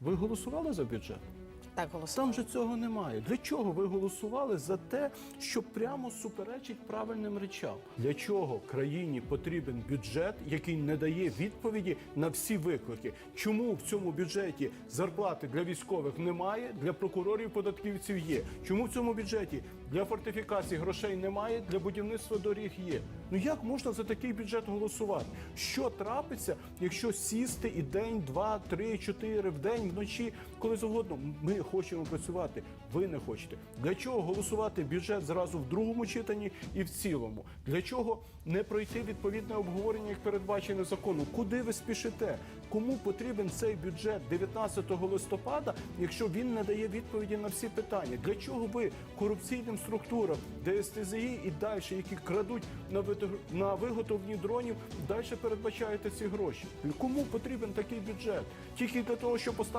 Ви голосували за бюджет? Так голосували. Там же цього немає. Для чого ви голосували за те, що прямо суперечить правильним речам? Для чого країні потрібен бюджет, який не дає відповіді на всі виклики? Чому в цьому бюджеті зарплати для військових немає, для прокурорів податківців є? Чому в цьому бюджеті для фортифікації грошей немає, для будівництва доріг є? Ну як можна за такий бюджет голосувати? Що трапиться, якщо сісти і день, два, три, чотири в день, вночі, коли завгодно? Ми хочемо працювати. Ви не хочете. Для чого голосувати бюджет зразу в другому читанні і в цілому? Для чого не пройти відповідне обговорення, як передбачено законом? Куди ви спішите? Кому потрібен цей бюджет 19 листопада, якщо він не дає відповіді на всі питання? Для чого ви корупційним структурам ДСТЗІ і далі, які крадуть на на виготовленні дронів, далі передбачаєте ці гроші? Кому потрібен такий бюджет? Тільки для того, щоб поставити